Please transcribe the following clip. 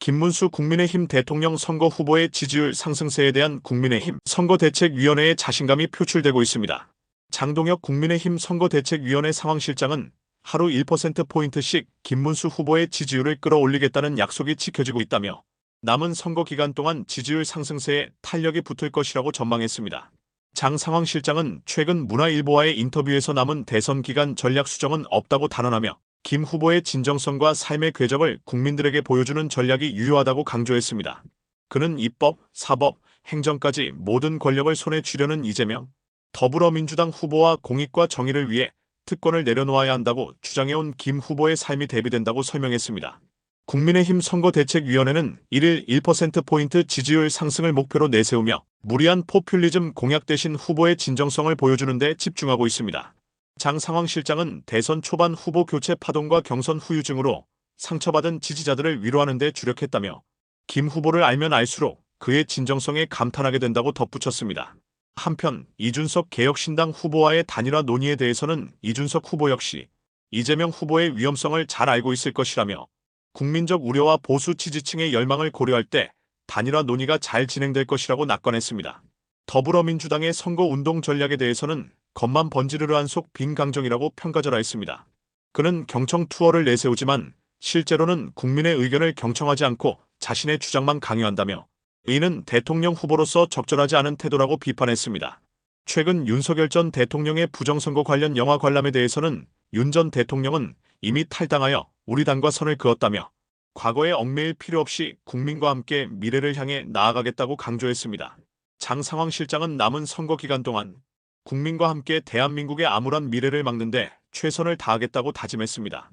김문수 국민의힘 대통령 선거 후보의 지지율 상승세에 대한 국민의힘 선거대책위원회의 자신감이 표출되고 있습니다. 장동혁 국민의힘 선거대책위원회 상황실장은 하루 1%포인트씩 김문수 후보의 지지율을 끌어올리겠다는 약속이 지켜지고 있다며 남은 선거 기간 동안 지지율 상승세에 탄력이 붙을 것이라고 전망했습니다. 장 상황실장은 최근 문화일보와의 인터뷰에서 남은 대선 기간 전략 수정은 없다고 단언하며 김 후보의 진정성과 삶의 궤적을 국민들에게 보여주는 전략이 유효하다고 강조했습니다. 그는 입법, 사법, 행정까지 모든 권력을 손에 쥐려는 이재명, 더불어민주당 후보와 공익과 정의를 위해 특권을 내려놓아야 한다고 주장해온 김 후보의 삶이 대비된다고 설명했습니다. 국민의힘 선거대책위원회는 1일 1%포인트 지지율 상승을 목표로 내세우며 무리한 포퓰리즘 공약 대신 후보의 진정성을 보여주는 데 집중하고 있습니다. 장 상황 실장은 대선 초반 후보 교체 파동과 경선 후유증으로 상처받은 지지자들을 위로하는 데 주력했다며 김 후보를 알면 알수록 그의 진정성에 감탄하게 된다고 덧붙였습니다. 한편 이준석 개혁신당 후보와의 단일화 논의에 대해서는 이준석 후보 역시 이재명 후보의 위험성을 잘 알고 있을 것이라며 국민적 우려와 보수 지지층의 열망을 고려할 때 단일화 논의가 잘 진행될 것이라고 낙관했습니다. 더불어민주당의 선거운동 전략에 대해서는 겉만 번지르르한 속 빈 강정이라고 평가절하했습니다. 그는 경청 투어를 내세우지만 실제로는 국민의 의견을 경청하지 않고 자신의 주장만 강요한다며 이는 대통령 후보로서 적절하지 않은 태도라고 비판했습니다. 최근 윤석열 전 대통령의 부정선거 관련 영화 관람에 대해서는 윤 전 대통령은 이미 탈당하여 우리 당과 선을 그었다며 과거에 얽매일 필요 없이 국민과 함께 미래를 향해 나아가겠다고 강조했습니다. 장 상황실장은 남은 선거 기간 동안 국민과 함께 대한민국의 암울한 미래를 막는데 최선을 다하겠다고 다짐했습니다.